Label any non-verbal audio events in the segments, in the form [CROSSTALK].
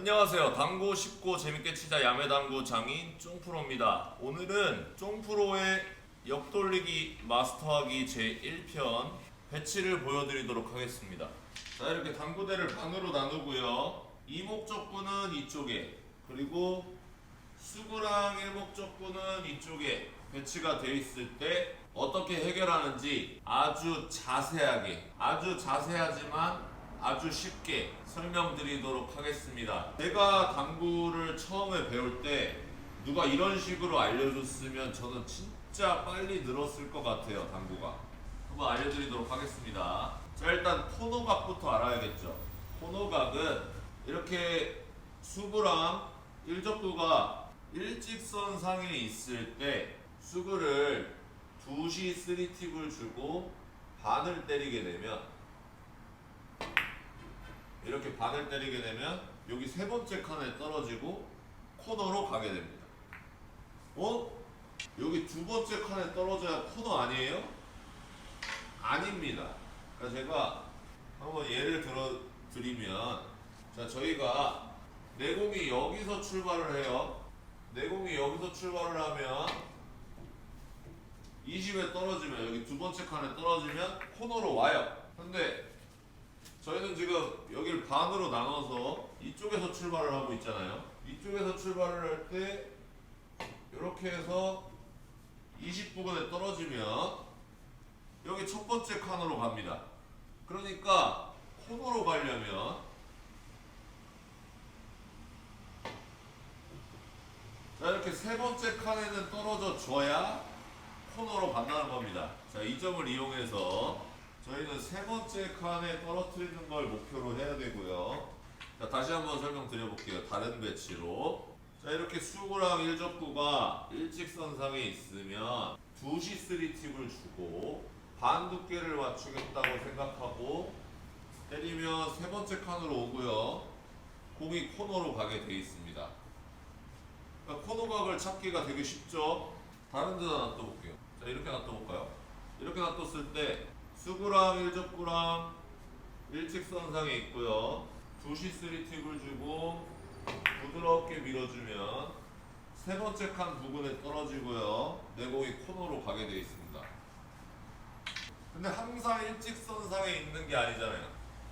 안녕하세요. 당구 쉽고 재밌게 치자 야매당구 장인 쫑프로입니다. 오늘은 쫑프로의 옆돌리기 마스터하기 제1편 배치를 보여드리도록 하겠습니다. 자 이렇게 당구대를 반으로 나누고요. 이목적구는 이쪽에 그리고 수구랑 일목적구는 이쪽에 배치가 되어 있을 때 어떻게 해결하는지 아주 자세하게 아주 자세하지만 아주 쉽게 설명드리도록 하겠습니다. 제가 당구를 처음에 배울 때 누가 이런 식으로 알려줬으면 저는 진짜 빨리 늘었을 것 같아요, 당구가. 한번 알려드리도록 하겠습니다. 자, 일단 코너각부터 알아야겠죠. 코너각은 이렇게 수구랑 일적구가 일직선상에 있을 때 수구를 2시 3팁을 주고 반을 때리게 되면 이렇게 반을 때리게 되면 여기 세 번째 칸에 떨어지고 코너로 가게 됩니다. 어? 여기 두 번째 칸에 떨어져야 코너 아니에요? 아닙니다. 그러니까 제가 한번 예를 들어 드리면 자 저희가 내공이 여기서 출발을 해요. 내공이 여기서 출발을 하면 20에 떨어지면 여기 두 번째 칸에 떨어지면 코너로 와요. 근데 저희는 지금 여기를 반으로 나눠서 이쪽에서 출발을 하고 있잖아요. 이쪽에서 출발을 할 때 이렇게 해서 20부근에 떨어지면 여기 첫 번째 칸으로 갑니다. 그러니까 코너로 가려면 자 이렇게 세 번째 칸에는 떨어져 줘야 코너로 간다는 겁니다. 자 이 점을 이용해서 저희는 세 번째 칸에 떨어뜨리는 걸 목표로 해야 되고요. 자, 다시 한번 설명드려볼게요. 다른 배치로. 자, 이렇게 수구랑 일적구가 일직선상에 있으면 2시 3팁을 주고 반 두께를 맞추겠다고 생각하고 때리면 세 번째 칸으로 오고요. 공이 코너로 가게 돼 있습니다. 그러니까 코너각을 찾기가 되게 쉽죠? 다른 데다 놔둬볼게요. 자, 이렇게 놔둬볼까요? 이렇게 놔뒀을 때 수구랑 일적구랑 일직선상에 있고요. 2시 3팁을 주고 부드럽게 밀어주면 세 번째 칸 부근에 떨어지고요. 내공이 코너로 가게 되어 있습니다. 근데 항상 일직선상에 있는 게 아니잖아요.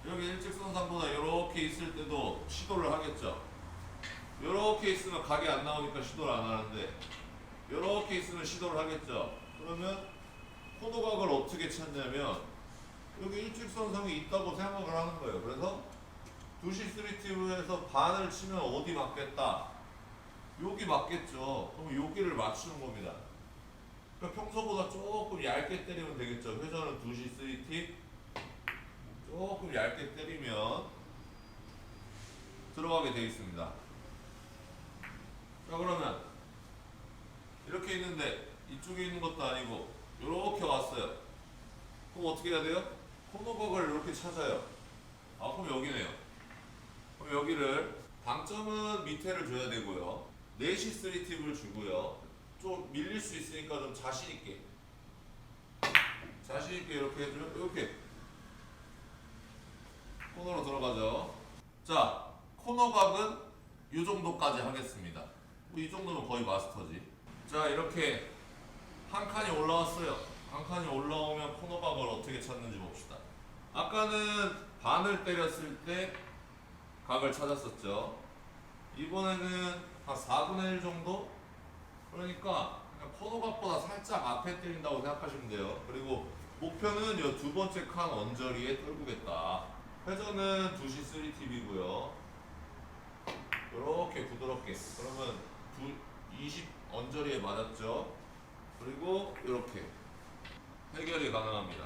여기 일직선상보다 이렇게 있을 때도 시도를 하겠죠. 이렇게 있으면 각이 안 나오니까 시도를 안 하는데 이렇게 있으면 시도를 하겠죠. 그러면 코너각을 어떻게 찾냐면 여기 일직선상에 있다고 생각을 하는 거예요. 그래서 2시 3팁에서 반을 치면 어디 맞겠다. 여기 맞겠죠. 그럼 여기를 맞추는 겁니다. 그러니까 평소보다 조금 얇게 때리면 되겠죠. 회전은 2시 3팁 조금 얇게 때리면 들어가게 되어 있습니다. 자 그러면 이렇게 있는데 이쪽에 있는 것도 아니고 이렇게 왔어요. 그럼 어떻게 해야 돼요? 코너각을 이렇게 찾아요. 아 그럼 여기네요. 그럼 여기를 방점은 밑에를 줘야 되고요. 4시 3팁을 주고요. 좀 밀릴 수 있으니까 좀 자신 있게 자신 있게 이렇게 해주면 이렇게 코너로 들어가죠. 자 코너각은 이 정도까지 하겠습니다. 뭐 이 정도면 거의 마스터지. 자 이렇게 한 칸이 올라왔어요. 한 칸이 올라오면 코너각을 어떻게 찾는지 봅시다. 아까는 반을 때렸을 때 각을 찾았었죠. 이번에는 한 4분의 1 정도? 그러니까 그냥 코너각보다 살짝 앞에 때린다고 생각하시면 돼요. 그리고 목표는 이 두 번째 칸 언저리에 떨구겠다. 회전은 2시 3팁이고요. 이렇게 부드럽게. 그러면 두, 20 언저리에 맞았죠. 그리고 이렇게 해결이 가능합니다.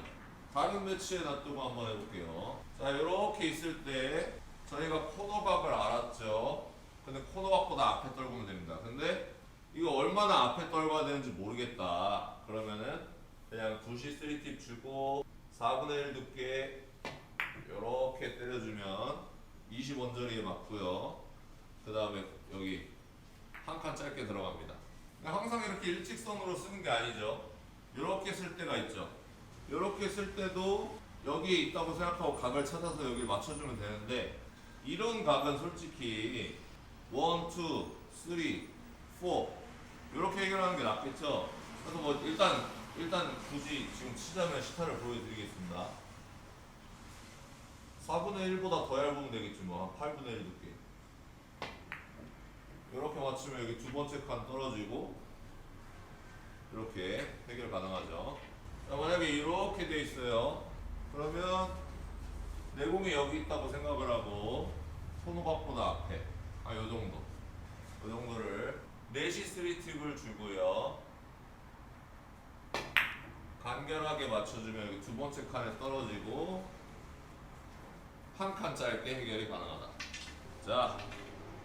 다른 매치에 놔두고 한번 해볼게요. 자, 이렇게 있을 때 저희가 코너각을 알았죠. 근데 코너각보다 앞에 떨구면 됩니다. 근데 이거 얼마나 앞에 떨궈야 되는지 모르겠다. 그러면은 그냥 2시 3팁 주고 4분의 1 두께 이렇게 때려주면 20 언저리에 맞고요. 그 다음에 여기 한 칸 짧게 들어갑니다. 그러니까 항상 이렇게 일직선으로 쓰는 게 아니죠. 이렇게 쓸 때가 있죠. 이렇게 쓸 때도 여기에 있다고 생각하고 각을 찾아서 여기 맞춰주면 되는데 이런 각은 솔직히 1, 2, 3, 4 이렇게 해결하는 게 낫겠죠. 그래서 뭐 일단 일단 굳이 지금 치자면 시타를 보여드리겠습니다. 4분의 1보다 더 얇으면 되겠지 뭐 한 8분의 1 두께. 이렇게 맞추면 여기 두 번째 칸 떨어지고 이렇게 해결 가능하죠. 자, 만약에 이렇게 돼 있어요. 그러면 내공이 여기 있다고 생각을 하고 손오각보다 앞에 아, 요 정도. 요 정도를 넷이 3팁을 주고요. 간결하게 맞춰주면 여기 두 번째 칸에 떨어지고 한 칸 짧게 해결이 가능하다. 자,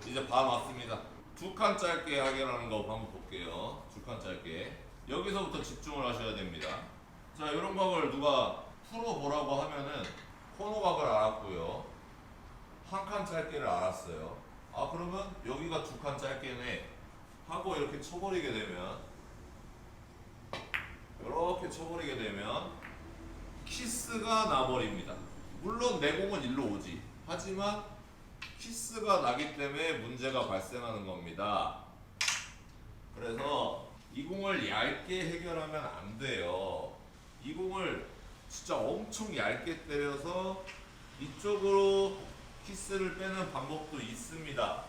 이제 반 왔습니다. 두 칸 짧게 해결하는 거 한번 볼게요. 두 칸 짧게. 여기서부터 집중을 하셔야 됩니다. 자, 이런 각을 누가 풀어보라고 하면은 코너각을 알았고요. 한 칸 짧게를 알았어요. 아, 그러면 여기가 두 칸 짧게네. 하고 이렇게 쳐버리게 되면 이렇게 쳐버리게 되면 키스가 나버립니다. 물론 내공은 일로 오지. 하지만 키스가 나기 때문에 문제가 발생하는 겁니다. 그래서 이 공을 얇게 해결하면 안 돼요. 이 공을 진짜 엄청 얇게 때려서 이쪽으로 키스를 빼는 방법도 있습니다.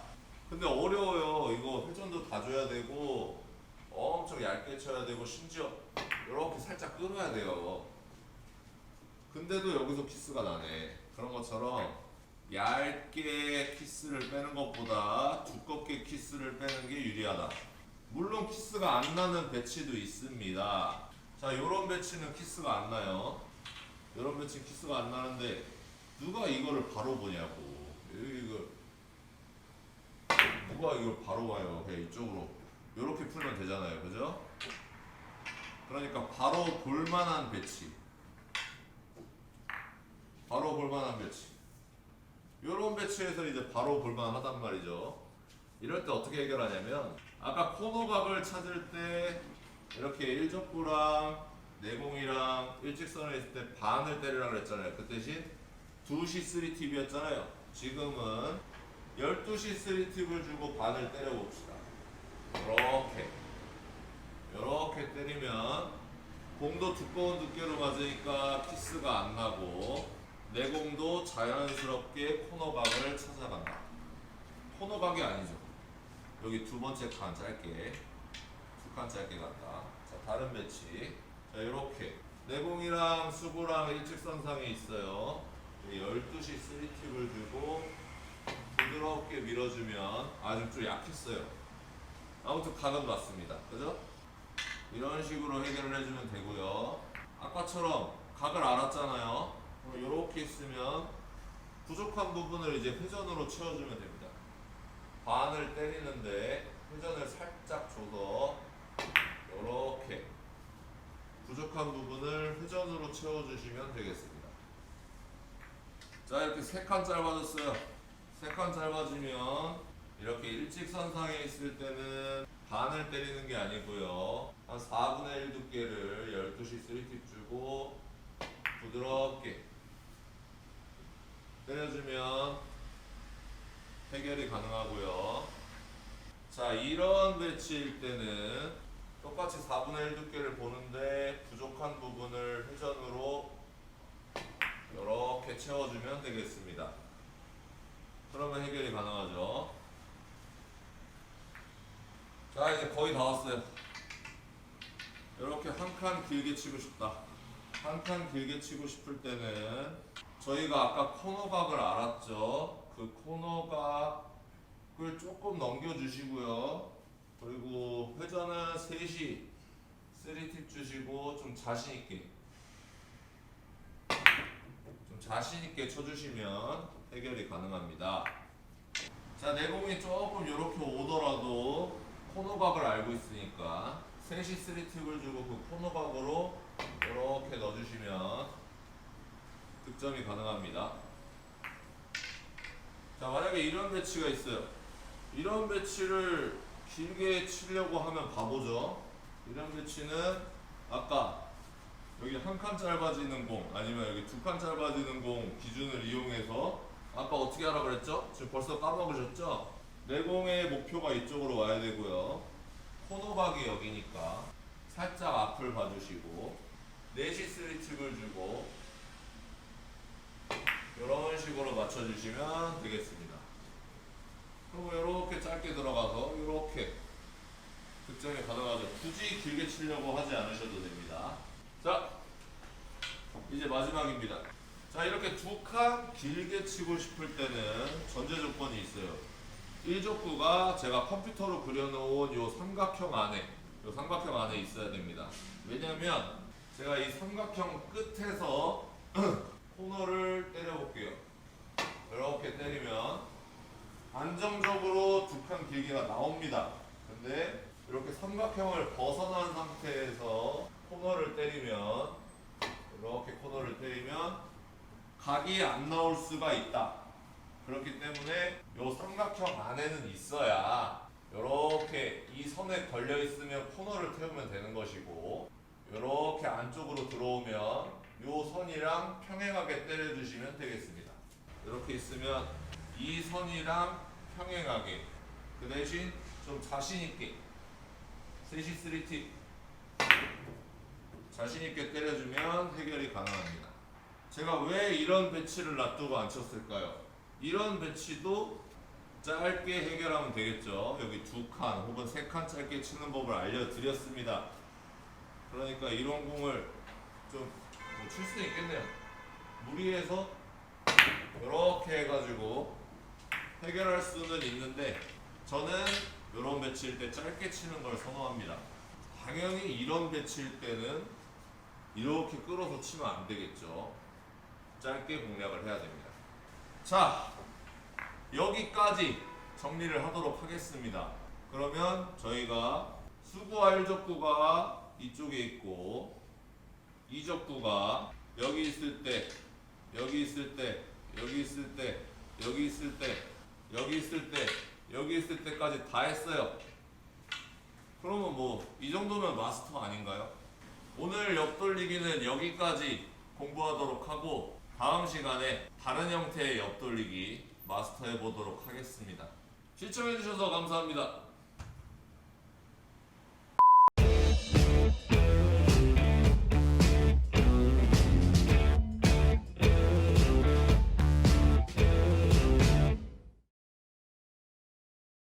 근데 어려워요. 이거 회전도 다 줘야 되고 엄청 얇게 쳐야 되고 심지어 이렇게 살짝 끌어야 돼요. 근데도 여기서 키스가 나네. 그런 것처럼 얇게 키스를 빼는 것보다 두껍게 키스를 빼는 게 유리하다. 물론 키스가 안 나는 배치도 있습니다. 자, 요런 배치는 키스가 안 나요. 요런 배치는 키스가 안 나는데 누가 이거를 바로 보냐고. 이거 누가 이걸 바로 봐요. 그냥 이쪽으로 요렇게 풀면 되잖아요. 그죠? 그러니까 바로 볼만한 배치. 바로 볼만한 배치. 요런 배치에서 이제 바로 볼만하단 말이죠. 이럴 때 어떻게 해결하냐면 아까 코너각을 찾을 때 이렇게 일적구랑 내공이랑 일직선을 했을 때 반을 때리라 그랬잖아요. 그 대신 2시 3팁이었잖아요. 지금은 12시 3팁을 주고 반을 때려봅시다. 이렇게 이렇게 때리면 공도 두꺼운 두께로 맞으니까 키스가 안 나고 내공도 자연스럽게 코너각을 찾아간다. 코너각이 아니죠. 여기 두 번째 칸 짧게 두 칸 짧게 간다. 자 다른 배치. 자 이렇게 내공이랑 수구랑 일직선상에 있어요. 12시 3팁을 주고 부드럽게 밀어주면 아직 좀 약했어요. 아무튼 각은 맞습니다. 그죠? 이런 식으로 해결을 해주면 되고요. 아까처럼 각을 알았잖아요. 이렇게 있으면 부족한 부분을 이제 회전으로 채워주면 됩니다. 반을 때리는데 회전을 살짝 줘서 이렇게 부족한 부분을 회전으로 채워주시면 되겠습니다. 자 이렇게 세 칸 짧아졌어요. 세 칸 짧아지면 이렇게 일직선상에 있을 때는 반을 때리는 게 아니고요. 한 4분의 1 두께를 12시 3팁 주고 부드럽게 때려주면 해결이 가능하고요. 자, 이런 배치일 때는 똑같이 4분의 1 두께를 보는데 부족한 부분을 회전으로 이렇게 채워주면 되겠습니다. 그러면 해결이 가능하죠. 자, 이제 거의 다 왔어요. 이렇게 한 칸 길게 치고 싶다. 한 칸 길게 치고 싶을 때는 저희가 아까 코너각을 알았죠. 그 코너각 을 조금 넘겨주시고요. 그리고 회전은 3시 3팁 주시고 좀 자신있게 좀 자신있게 쳐주시면 해결이 가능합니다. 자, 내공이 조금 이렇게 오더라도 코너각을 알고 있으니까 3시 3팁을 주고 그 코너각으로 이렇게 넣어주시면 득점이 가능합니다. 자, 만약에 이런 배치가 있어요. 이런 배치를 길게 치려고 하면 바보죠. 이런 배치는 아까 여기 한 칸 짧아지는 공 아니면 여기 두 칸 짧아지는 공 기준을 이용해서 아까 어떻게 하라 그랬죠? 지금 벌써 까먹으셨죠? 내공의 목표가 이쪽으로 와야 되고요. 코너박이 여기니까 살짝 앞을 봐주시고 내시 스리tip을 주고 이런 식으로 맞춰주시면 되겠습니다. 그리고 이렇게 짧게 들어가서 이렇게 득점이 가능하죠. 굳이 길게 치려고 하지 않으셔도 됩니다. 자, 이제 마지막입니다. 자, 이렇게 두 칸 길게 치고 싶을 때는 전제 조건이 있어요. 1족구가 제가 컴퓨터로 그려놓은 요 삼각형 안에, 요 삼각형 안에 있어야 됩니다. 왜냐면 제가 이 삼각형 끝에서 [CLEARS THROAT] 코너를 때려볼게요. 이렇게 때리면 안정적으로 두 칸 길기가 나옵니다. 근데 이렇게 삼각형을 벗어난 상태에서 코너를 때리면 이렇게 코너를 때리면 각이 안 나올 수가 있다. 그렇기 때문에 이 삼각형 안에는 있어야 이렇게 이 선에 걸려 있으면 코너를 태우면 되는 것이고 이렇게 안쪽으로 들어오면 이 선이랑 평행하게 때려주시면 되겠습니다. 이렇게 있으면 이 선이랑 평행하게 그 대신 좀 자신 있게 셋이 쓰리팁 자신 있게 때려주면 해결이 가능합니다. 제가 왜 이런 배치를 놔두고 안 쳤을까요? 이런 배치도 짧게 해결하면 되겠죠. 여기 두 칸 혹은 세 칸 짧게 치는 법을 알려드렸습니다. 그러니까 이런 공을 좀 칠 수 있겠네요. 무리해서 이렇게 해가지고 해결할 수는 있는데 저는 이런 배치일 때 짧게 치는 걸 선호합니다. 당연히 이런 배치일 때는 이렇게 끌어서 치면 안 되겠죠. 짧게 공략을 해야 됩니다. 자, 여기까지 정리를 하도록 하겠습니다. 그러면 저희가 수구와 일적구가 이쪽에 있고 이적구가 여기 있을 때, 여기 있을 때, 여기 있을 때, 여기 있을 때, 여기 있을 때, 여기 있을 때까지 다 했어요. 그러면 뭐 이 정도면 마스터 아닌가요? 오늘 옆돌리기는 여기까지 공부하도록 하고 다음 시간에 다른 형태의 옆돌리기 마스터해 보도록 하겠습니다. 시청해 주셔서 감사합니다.